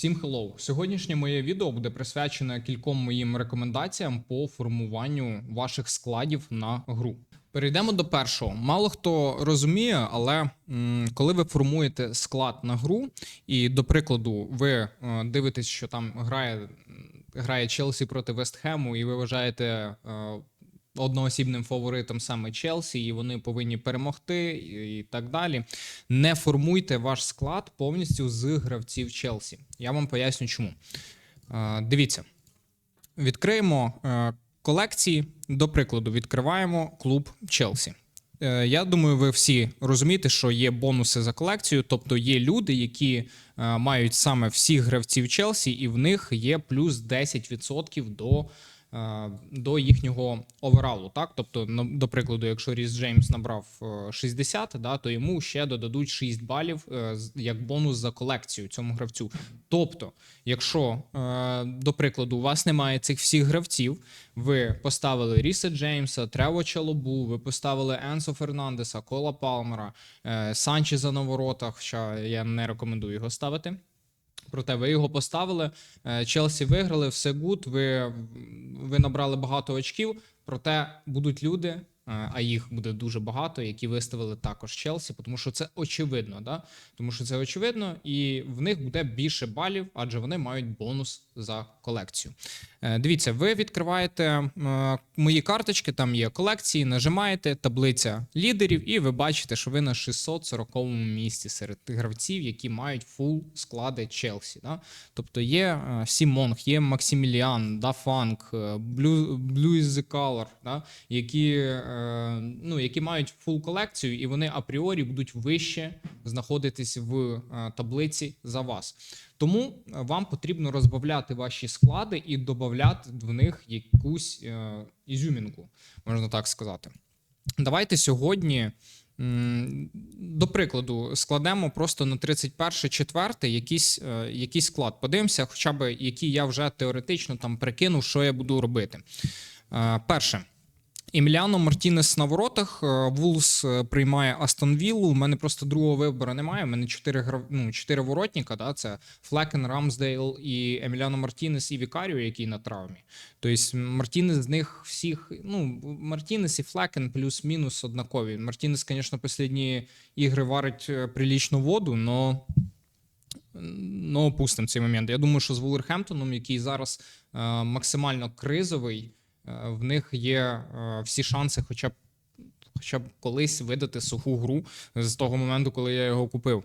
Всім хеллоу! Сьогоднішнє моє відео буде присвячене кільком моїм рекомендаціям по формуванню ваших складів на гру. Перейдемо до першого. Мало хто розуміє, але м, коли ви формуєте склад на гру, і до прикладу, ви е, дивитесь, що там грає, грає Челсі проти Вестхему, і ви вважаєте е, одноосібним фаворитом саме Челсі, і вони повинні перемогти, і, так далі. Не формуйте ваш склад повністю з гравців Челсі. Я вам поясню, чому. Дивіться, відкриємо е, колекції. До прикладу, відкриваємо клуб Челсі. Е, Я думаю, ви всі розумієте, що є бонуси за колекцію, тобто є люди, які е, мають саме всіх гравців Челсі, і в них є плюс 10% до, до їхнього овералу. Так? Тобто, до прикладу, якщо Ріс Джеймс набрав е, 60, да, то йому ще додадуть 6 балів е, як бонус за колекцію цьому гравцю. Тобто, якщо, е, до прикладу, у вас немає цих всіх гравців, ви поставили Ріса Джеймса, Трево Чалобу, ви поставили Енсо Фернандеса, Кола Палмера, е, Санчеза на воротах, хоча я не рекомендую його ставити. Проте ви його поставили. е, Челсі виграли, все гуд. Ви, ви набрали багато очків. Проте будуть люди, а їх буде дуже багато, які виставили також Челсі, тому що це очевидно, да? тому що це очевидно, і в них буде більше балів, адже вони мають бонус за колекцію. Е, Дивіться, ви відкриваєте е, мої карточки, там є колекції, нажимаєте таблиця лідерів, і ви бачите, що ви на 640 місці серед гравців, які мають фул склади Челсі. Да? Тобто є е, Сімонг, є Максиміліан, Дафанк, е, Блю, Color, да? які, е, ну, які мають фул колекцію, і вони апріорі будуть вище знаходитись в е, таблиці за вас. Тому е, вам потрібно розбавляти ваші склади і додати в них якусь е, ізюмінку, можна так сказати. Давайте сьогодні, до прикладу, складемо просто на 31 четвертий якийсь, е, якийсь склад. Подивимося, хоча б який я вже теоретично там прикинув, що я буду робити. Е, Перше. Еміліано Мартінес на воротах. е, Вулс е, приймає Астон Віллу. У мене просто другого вибору немає. У мене чотири грав... ну, чотири воротника. Да? Це Флекен, Рамсдейл і Еміліано Мартінес і Вікаріо, який на травмі. Тобто Мартінес з них всіх. Ну, Мартінес і Флекен плюс-мінус однакові. Мартінес, звісно, останні ігри варить е, прилічну воду, но. Ну, опустимо цей момент. Я думаю, що з Вулверхемптоном, який зараз е, максимально кризовий, в них є е, всі шанси, хоча б, хоча б колись видати суху гру з того моменту, коли я його купив.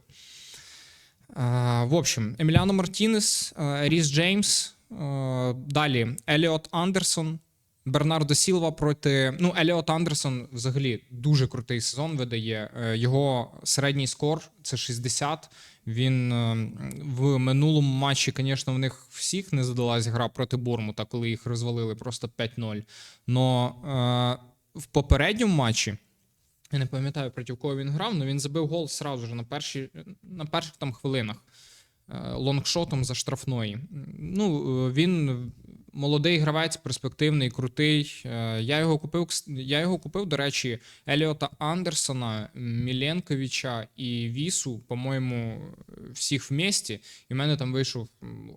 Е, в общем, Еміліано Мартінес, е, Ріс Джеймс, е, далі Еліот Андерсон, Бернардо Сілва проти. Ну, Еліот Андерсон взагалі дуже крутий сезон видає. Е, Його середній скор це 60. Він е, в минулому матчі, звісно, в них всіх не задалась гра проти Бормута, коли їх розвалили просто 5-0. Но е, в попередньому матчі. Я не пам'ятаю, проти кого він грав, але він забив гол сразу ж на, перші, на перших там хвилинах е, лонгшотом за штрафної. Ну, е, він молодий гравець, перспективний, крутий. Е, Я його купив, я його купив, до речі, Еліота Андерсона, Міленковича і Вісу, по-моєму, всіх в місті. І в мене там вийшов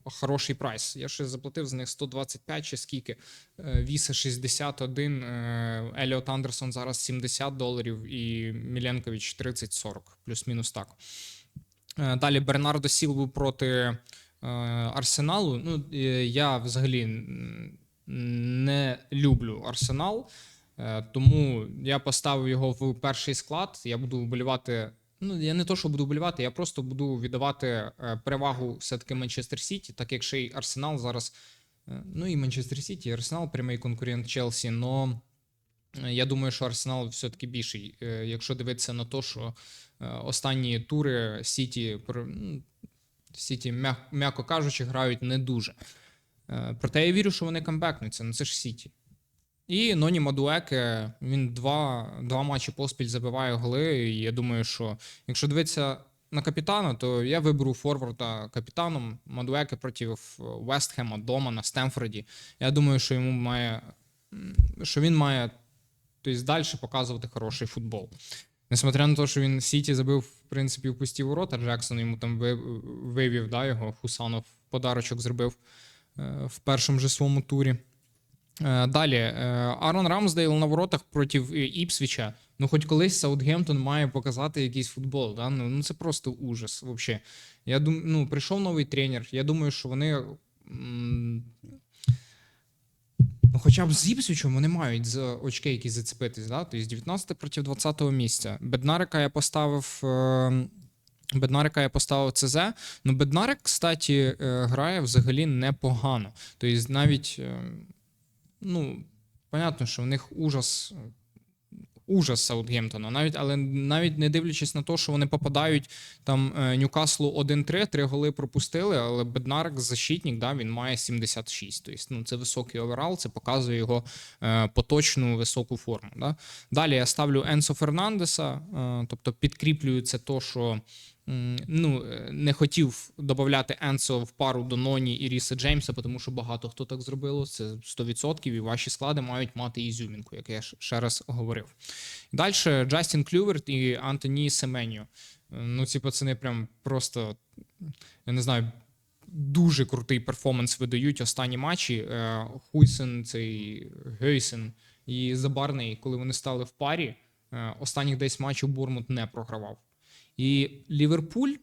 хороший прайс. Я ще заплатив за них 125 чи скільки. Е, Віса 61, е, Еліот Андерсон зараз 70 доларів і Міленкович 30-40, плюс-мінус так. Далі Бернардо Сілву проти Арсеналу. Ну, е, я взагалі не люблю Арсенал, е, тому я поставив його в перший склад. Я буду вболівати. Ну, я не то, що буду вболівати, я просто буду віддавати е, перевагу все-таки Манчестер Сіті, так як ще й Арсенал зараз. е, Ну і Манчестер Сіті, і Арсенал прямий конкурент Челсі. Но е, я думаю, що Арсенал все-таки більший. Е, Якщо дивитися на те, що е, останні тури Сіті, ну, Сіті, м'яко кажучи, грають не дуже. Е, Проте я вірю, що вони камбекнуться. Ну це ж Сіті. І Ноні Мадуеке, він два, два матчі поспіль забиває голи. І я думаю, що якщо дивитися на капітана, то я виберу форварда капітаном Мадуеке проти Вестхема дома на Стемфорді. Я думаю, що йому має, що він має тобто, далі показувати хороший футбол. Несмотря на те, що він Сіті забив, в принципі, в пусті ворота, Джексон йому там вивів да, його, Хусанов подарочок зробив е, в першому же своєму турі. Е, Далі, е, Арон Рамсдейл на воротах проти Іпсвіча. Ну, хоч колись Саутгемптон має показати якийсь футбол. Да? Ну, ну це просто ужас. Вообще. Я думаю, ну, прийшов новий тренер. Я думаю, що вони. Ну, хоча б з Іпсвічем вони мають за очки які зацепитись, да? Тобто 19 проти 20 місця. Беднарика я поставив. е, Беднарика я поставив ЦЗ. Ну, Беднарик, кстати, е, грає взагалі непогано. Тобто, навіть, е, ну, понятно, що в них ужас. Ужас Саутгемптона, навіть, але навіть не дивлячись на те, що вони попадають там Нюкаслу Ньюкаслу 1-3, три голи пропустили, але Беднарк защитник, да, він має 76. Тобто, ну, це високий оверал, це показує його е, поточну високу форму. Да. Далі я ставлю Енсо Фернандеса, е, тобто підкріплюю це то, що ну, е, не хотів додати Енсо в пару до Ноні і Ріса Джеймса, тому що багато хто так зробило. Це 100%, і ваші склади мають мати ізюмінку, як я ще раз говорив. Далі Джастін Клюверт і Антоні Семеньо. Е, Ну, ці пацани прям просто, я не знаю, дуже крутий перформанс видають останні матчі. Е, Хуйсен, цей Гейсен і Забарний, коли вони стали в парі, останніх 10 матчів Бурмут не програвав. І Ліверпуль,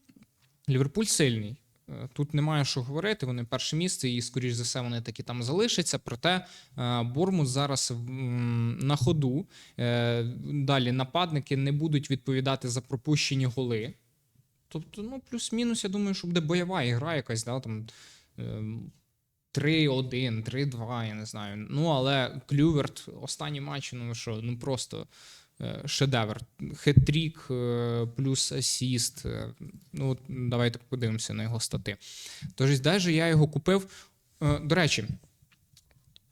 Ліверпуль сильний. Е, Тут немає що говорити. Вони перше місце, і, скоріш за все, вони таки там залишаться. Проте е, Бормут зараз на ходу. Е, Далі нападники не будуть відповідати за пропущені голи. Тобто, ну, плюс-мінус, я думаю, що буде бойова ігра якась, да, там. ем, 3-1, 3-2, я не знаю. Ну, але Клюверт, останній матч, ну що, ну просто шедевр. Хет-трік е, плюс асіст. е, Ну, давайте подивимося на його стати. Тож, даже я його купив. Е, До речі,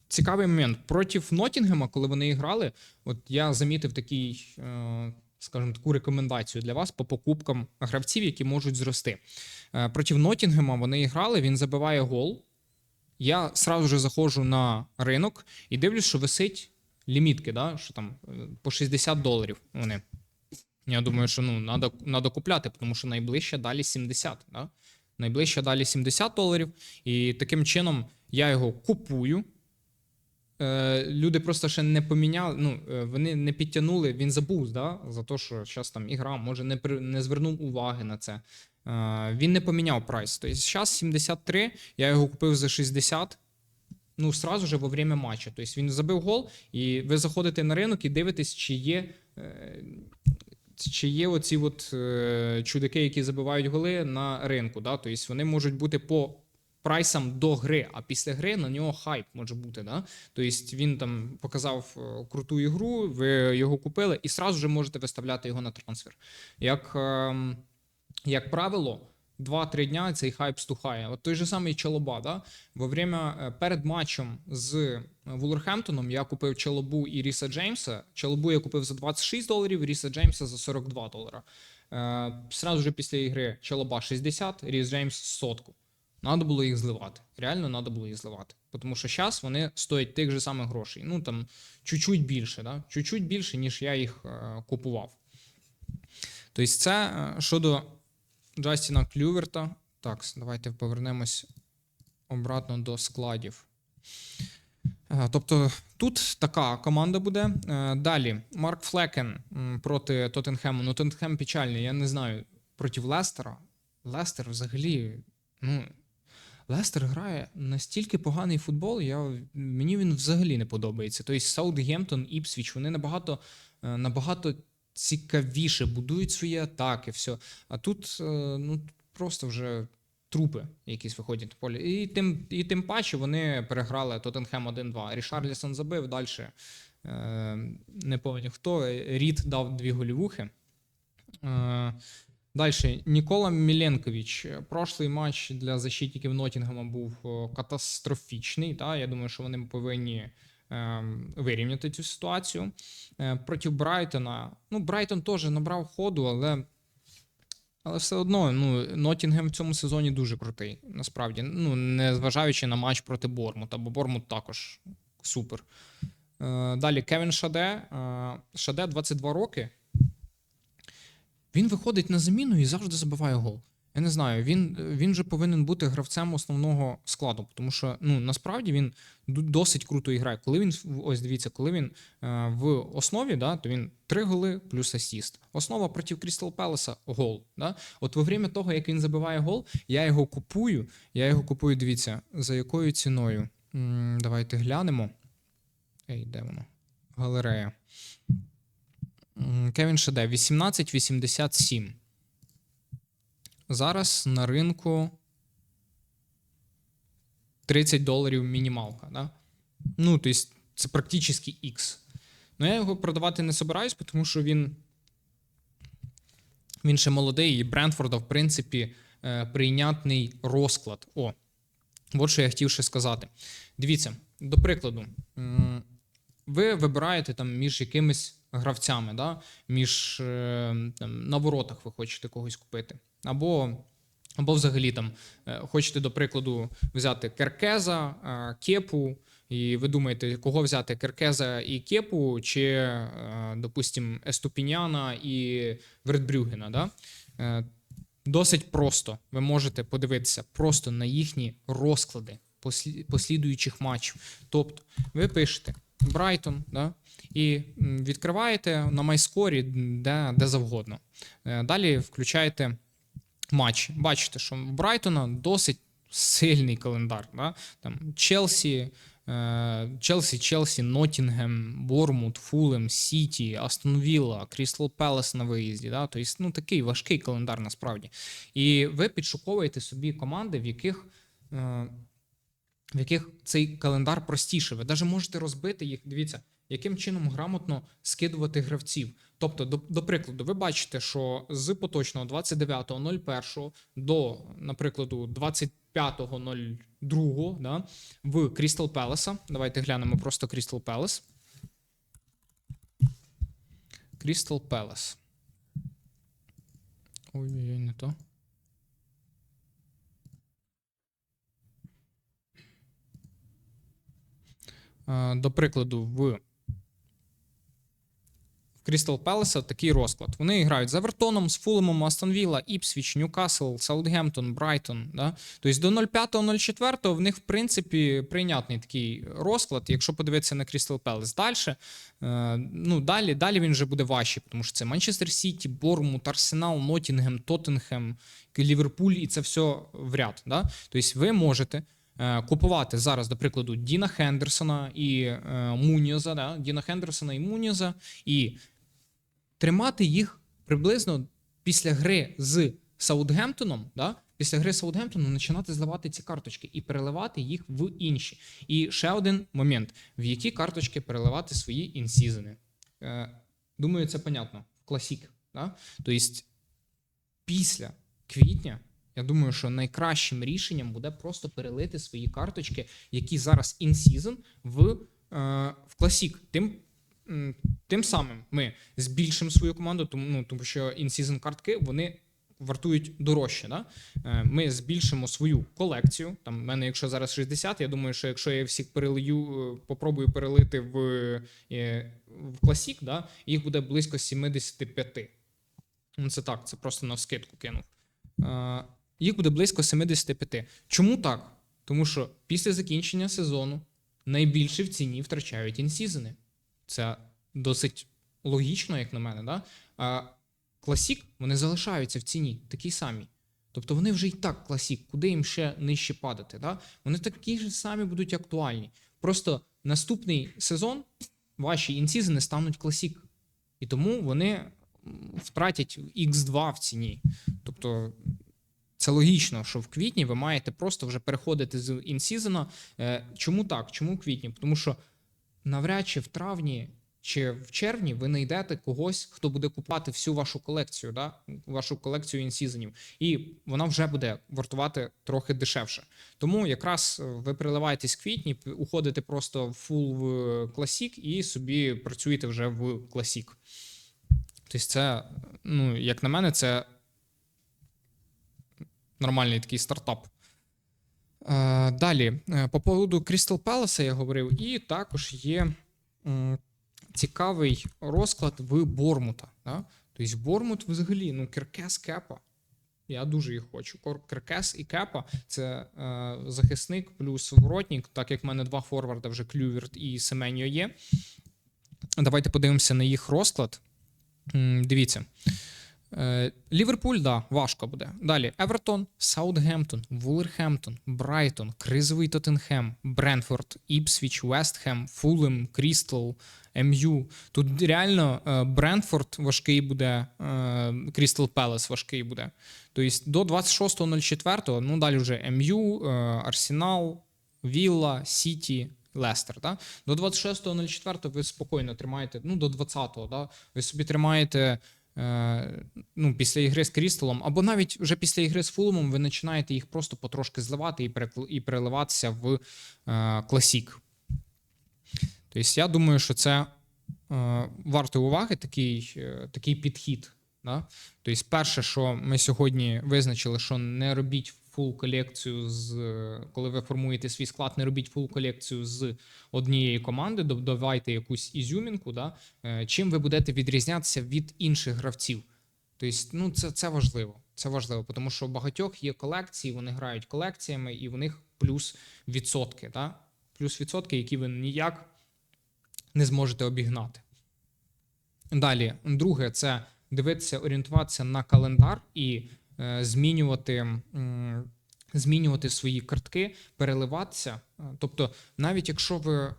цікавий момент. Проти Ноттінгема, коли вони грали, от я замітив такий, е, скажімо, таку рекомендацію для вас по покупкам гравців, які можуть зрости. Е, Проти Ноттінгема вони грали, він забиває гол. Я сразу же заходжу на ринок і дивлюсь, що висить лімітки, да? що там е, по 60 доларів вони. Я думаю, що ну, надо, купляти, тому що найближче далі 70. Да? Найближче далі 70 доларів. І таким чином я його купую. Е, люди просто ще не поміняли, ну, е, вони не підтягнули, він забув, да, за те, що зараз там ігра, може не, при, не звернув уваги на це. Е, він не поміняв прайс. Тобто зараз 73, я його купив за 60. Ну, сразу же во время матчу. Тобто він забив гол, і ви заходите на ринок і дивитесь, чи є. е, Чи є оці от, е, чудаки, які забивають голи на ринку? Да? Тобто вони можуть бути по прайсам до гри, а після гри на нього хайп може бути. Да? Тобто він там показав е, круту ігру, ви його купили, і сразу же можете виставляти його на трансфер. Як, ем, як правило, 2-3 дня цей хайп стухає. От той же самий Чалоба. Да? Во время е, перед матчем з Вулверхемптоном я купив Чалобу і Ріса Джеймса. Чалобу я купив за 26 доларів, Ріса Джеймса за 42 долара. Е, сразу же після ігри Чалоба 60, Ріс Джеймс сотку. Надо було їх зливати. Реально треба було їх зливати. Тому що зараз вони стоять тих же самих грошей. Ну там чуть-чуть більше, да? чуть-чуть більше, ніж я їх е, купував. Тобто, це е, щодо Джастіна Клюверта. Так, давайте повернемось обратно до складів. Е, Тобто тут така команда буде. Е, Далі Марк Флекен проти Тоттенхему. Ну, Тоттенхем печальний, я не знаю. Проти Лестера. Лестер взагалі. Ну, Лестер грає настільки поганий футбол, я, мені він взагалі не подобається. Тобто Саутгемптон, Іпсвіч, вони набагато, е, набагато цікавіше будують свої атаки, все. А тут е, ну, просто вже трупи якісь виходять на полі. І тим, і тим паче вони переграли Тоттенхем 1-2. Рішарлісон забив далі. Е, не пам'ятаю хто. Рід дав дві голівухи. Е, Далі, Нікола Міленкович. Прошлий матч для защитників Ноттінгема був катастрофічний. Та? Я думаю, що вони повинні е, вирівняти цю ситуацію. Е, проти Брайтона. Ну, Брайтон теж набрав ходу, але. Але все одно, ну, Ноттінгем в цьому сезоні дуже крутий, насправді. Ну, не зважаючи на матч проти Бормута, бо Бормут також супер. Е, далі Кевін Шаде. Е, Шаде 22 роки. Він виходить на заміну і завжди забиває гол. Я не знаю, він, він же повинен бути гравцем основного складу, тому що ну насправді він досить круто грає. Коли він ось дивіться, коли він е, в основі, да, то він три голи плюс асіст. Основа проти Крістал Пелеса гол. Да? От во время того, як він забиває гол, я його купую. Я його купую. Дивіться, за якою ціною? М, давайте глянемо. Ей, де воно? Галерея. М, Кевін Шаде 18,87. Зараз на ринку 30 доларів мінімалка. Да? Ну, тобто, це практично X. Ну, я його продавати не собираюсь, тому що він, він ще молодий, і Брентфорда, в принципі, е, прийнятний розклад. О, от що я хотів ще сказати. Дивіться, до прикладу, ви вибираєте там між якимись гравцями, да? між е, там, на воротах ви хочете когось купити. Або, або взагалі там е, хочете, до прикладу, взяти Керкеза, е, Кепу, і ви думаєте, кого взяти Керкеза і Кепу, чи, е, допустим, Еступіняна і Вертбрюгена. Да? Досить просто ви можете подивитися просто на їхні розклади послідуючих матчів. Тобто, ви пишете Брайтон, да, і відкриваєте на майскорі де, де завгодно. Далі включаєте матч. Бачите, що в Брайтона досить сильний календар. Да? Там Челсі, е, Челсі, Челсі, Ноттінгем, Бормут, Фулем, Сіті, Астон Вілла, Крістал Пелес на виїзді. Да? Тобто, ну, такий важкий календар насправді. І ви підшуковуєте собі команди, в яких. е, В яких цей календар простіше. Ви навіть можете розбити їх. Дивіться, яким чином грамотно скидувати гравців. Тобто, до, до прикладу, ви бачите, що з поточного 29.01 до, наприклад, 25.02 да, в Крістал Пелеса. Давайте глянемо просто Крістал Пелес. Крістал Пелес. Ой-ой-ой, не то. Е, До прикладу, в Крістал Пелеса такий розклад. Вони грають з Евертоном, з Фулемом, Астон Вілла, Іпсвіч, Ньюкасл, Саутгемптон, Брайтон. Да? Тобто до 05-04 в них, в принципі, прийнятний такий розклад, якщо подивитися на Крістал Пелес. Далі, ну, далі, далі він вже буде важчий, тому що це Манчестер Сіті, Бормут, Арсенал, Ноттінгем, Тоттенхем, Ліверпуль, і це все в ряд. Да? Тобто ви можете е, купувати зараз, до прикладу, Діна Хендерсона і е, Муньоза, да? Діна Хендерсона і Муньоза, і тримати їх приблизно після гри з Саутгемптоном, да? після гри з Саутгемптоном починати зливати ці карточки і переливати їх в інші. І ще один момент: в які карточки переливати свої інсізини. Е, думаю, це понятно. Класік. Да? Тобто, після квітня. Я думаю, що найкращим рішенням буде просто перелити свої карточки, які зараз in-season, в, е, в Classic. Тим, тим самим ми збільшимо свою команду, тому, ну, тому що in-season картки вони вартують дорожче. Да? Е, Ми збільшимо свою колекцію. Там в мене, якщо зараз 60, я думаю, що якщо я всіх перелию, е, попробую перелити в, е, в Classic, да, їх буде близько 75. Ну, це так, це просто на скидку кинув. Їх буде близько 75. Чому так? Тому що після закінчення сезону найбільше в ціні втрачають інсізини. Це досить логічно, як на мене. Да? А класік вони залишаються в ціні, такі самі. Тобто вони вже і так класік, куди їм ще нижче падати. Да? Вони такі ж самі будуть актуальні. Просто наступний сезон ваші інсізини стануть класік. І тому вони втратять X2 в ціні. Тобто це логічно, що в квітні ви маєте просто вже переходити з інсізона. Чому так? Чому в квітні? Тому що навряд чи в травні чи в червні ви знайдете когось, хто буде купувати всю вашу колекцію, да? вашу колекцію інсізонів, і вона вже буде вартувати трохи дешевше. Тому якраз е, ви переливаєтесь в квітні, уходите просто в фул в класік і собі працюєте вже в класік. Тобто, це, ну, як на мене, це нормальний такий стартап. Е, далі, е, по поводу Crystal Palace я говорив, і також є цікавий розклад в Бормута. Да? Тобто Бормут взагалі, ну, Киркес Кепа. Я дуже їх хочу. Киркес і Кепа це е, захисник плюс воротник, так як в мене два форварда вже Клюверт і Семеньо є. Давайте подивимося на їх розклад. Дивіться. Е, Ліверпуль, да, важко буде. Далі Евертон, Саутгемптон, Вулверхемптон, Брайтон, Кризовий Тоттенхем, Бренфорд, Іпсвіч, Вестхем, Фулем, Крістал, МЮ. Тут реально е, Брентфорд важкий буде, е, Крістал Пелес важкий буде. Тобто до 26.04, ну далі вже МЮ, е, Арсенал, Вілла, Сіті, Лестер. Да? До 26.04 ви спокійно тримаєте, ну до 20-го, да? ви собі тримаєте. Е, ну, після ігри з Крісталом, або навіть вже після ігри з Фулумом ви починаєте їх просто потрошки зливати і, і переливатися в е, класік. Тобто, я думаю, що це е, варто уваги, такий, такий підхід. Да? Тобто, перше, що ми сьогодні визначили, що не робіть фул колекцію з коли ви формуєте свій склад, не робіть фул колекцію з однієї команди, дов- давайте якусь ізюмінку, да? е, чим ви будете відрізнятися від інших гравців. Тобто, ну, це, це важливо. Це важливо, тому що у багатьох є колекції, вони грають колекціями, і в них плюс відсотки. Да? Плюс відсотки, які ви ніяк не зможете обігнати. Далі, друге, це дивитися, орієнтуватися на календар і змінювати, змінювати свої картки, переливатися. Е, Тобто, навіть якщо ви е,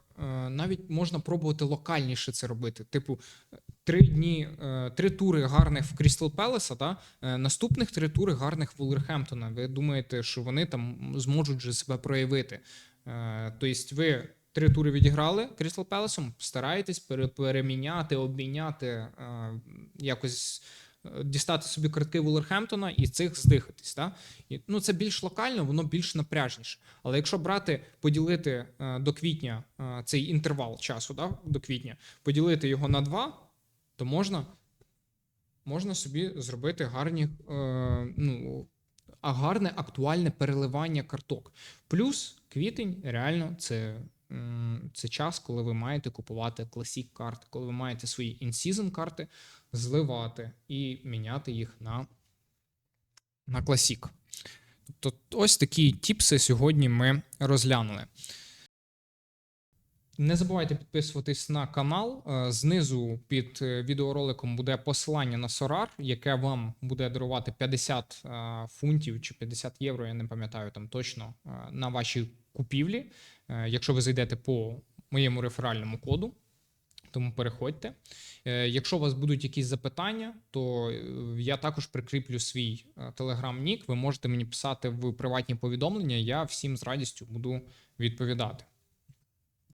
навіть можна пробувати локальніше це робити. Типу, е, три дні, е, три тури гарних в Крістал Пелеса, е, наступних три тури гарних в Вулверхемптона. Ви думаєте, що вони там зможуть же себе проявити. Е, Тобто, ви три тури відіграли Крістал Пелесом, стараєтесь пере- переміняти, обміняти, е, якось е, дістати собі картки Вулверхемптона і цих здихатись. Да? І, ну, це більш локально, воно більш напряжніше. Але якщо брати, поділити е, до квітня е, цей інтервал часу, да, до квітня, поділити його на два, то можна, можна собі зробити гарні, е, ну, а гарне актуальне переливання карток. Плюс квітень реально це, це час, коли ви маєте купувати класік карти, коли ви маєте свої in-season карти зливати і міняти їх на, на класік. Тобто, ось такі тіпси сьогодні ми розглянули. Не забувайте підписуватись на канал. Е, Знизу під е, відеороликом буде посилання на Сорар, яке вам буде дарувати 50 е, фунтів чи 50 євро, я не пам'ятаю там точно, на ваші купівлі, якщо ви зайдете по моєму реферальному коду. Тому переходьте. Е, Якщо у вас будуть якісь запитання, то е, я також прикріплю свій телеграм-нік. Ви можете мені писати в приватні повідомлення. Я всім з радістю буду відповідати.